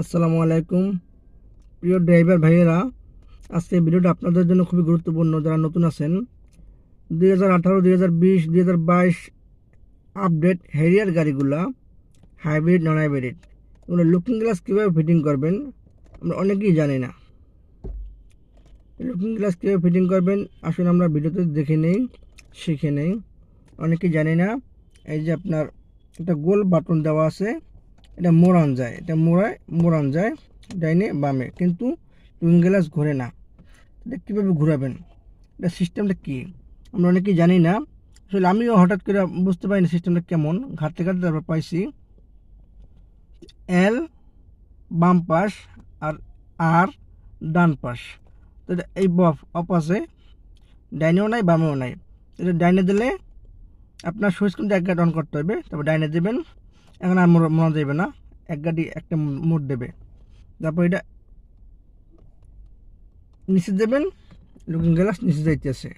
আসসালামু আলাইকুম। প্রিয় ড্রাইভার ভাইয়েরা, আজকে ভিডিওটা আপনাদের জন্য খুবই গুরুত্বপূর্ণ যারা নতুন আছেন। দুই হাজার আঠারো হাজার বিশ হাজার বাইশ আপডেট হ্যারিয়ার গাড়িগুলা হাইব্রিড নন হাইব্রিড, এগুলো লুকিং গ্লাস কীভাবে ফিটিং করবেন আমরা অনেকেই জানি না। লুকিং গ্লাস কীভাবে ফিটিং করবেন আসলে আমরা ভিডিওতে দেখে নেই, শিখে নেই, অনেকেই জানি না। এই যে আপনার একটা গোল বাটন দেওয়া আছে এটা মোড়ান যায়, এটা মোড়ায়, মোড়ান যায়, ডাইনে বামে। কিন্তু লুকিং গ্লাস ঘোরে না এটা কীভাবে ঘোরাবেন? এটা সিস্টেমটা কী? আমরা অনেকেই জানি না। আসলে আমিও হঠাৎ করে বুঝতে পারিনি সিস্টেমটা কেমন। ঘাটতে ঘাটতে তারপর পাইছি এল, বাম পাশ আর আর, ডান পাশ। তো এই বফ আছে। ডাইনেও নাই, বামেও নাই। এটা ডাইনে দিলে আপনার সুইচ কিন্তু এক অন করতে হবে। তারপর ডাইনে দেবেন। এখন আর মোড়- যাবে না। এক গাড়ি একটা মোড় দেবে। তারপর এটা নিচে দেবেন, লুকিং গ্লাস নিচে যাইতেছে।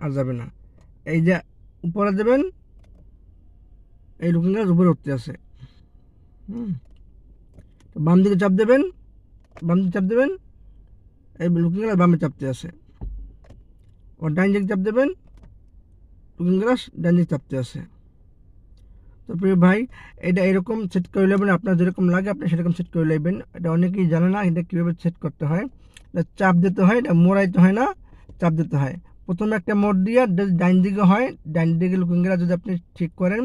আর যাবে না। এই যে উপরে দেবেন, এই লুকিং গ্লাস উপরে উঠতে আছে। হুম। বাম দিকে চাপ দেবেন, বাম দিকে চাপ দেবেন, এই লুকিং গ্লাস বামে চাপতে আছে। ও ডাইন দিকে চাপ দেবেন, লুকিং গ্লাস ডাইন দিকে চাপতে আছে। তো প্রিয় ভাই, এটা এরকম সেট করে নেবেন, আপনার যেরকম লাগে আপনি সেরকম সেট করে নেবেন। এটা অনেকেই জানে না এটা কীভাবে সেট করতে হয়। চাপ দিতে হয়, এটা মোড়াইতে হয় না, চাপ দিতে হয়। প্রথমে একটা মোড় দিয়ে ডাইন দিকে হয়, ডাইন দিকে লুকিং গ্লাস যদি আপনি ঠিক করেন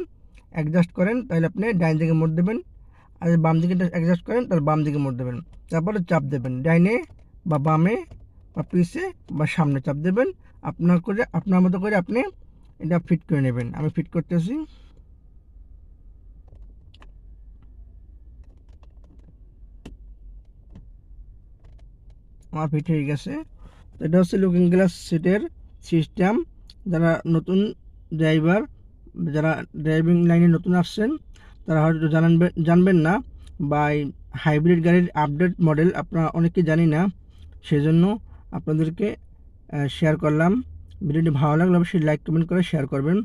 অ্যাডজাস্ট করেন, তাহলে আপনি ডাইন দিকে মোড় দেবেন। আর বাম দিকে অ্যাডজাস্ট করেন, তাহলে বাম দিকে মোড় দেবেন। তারপরে চাপ দেবেন, ডাইনে বা বামে বা পিসে বা সামনে চাপ দেবেন। আপনার করে, আপনার মতো করে আপনি এটা ফিট করে নেবেন। আমি ফিট করতেছি। আমার ফিট হয়ে গেছে। তো এটা হচ্ছে লুকিং গ্লাস সিটের সিস্টেম যারা নতুন ড্রাইভার যারা ড্রাইভিং লাইনে নতুন আসছেন, তারা হয়তো জানানবে জানবেন না বা হাইব্রিড গাড়ির আপডেট মডেল আপনারা অনেকে জানি না, সেজন্য আপনাদেরকে শেয়ার করলাম। ভিডিওটি ভালো লাগলে অবশ্যই লাইক কমেন্ট করে শেয়ার করবেন।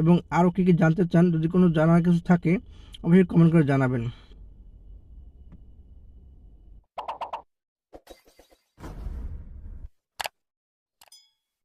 এবং আরও কী কী জানতে চান, যদি কোনো জানার কিছু থাকে, অবশ্যই কমেন্ট করে জানাবেন।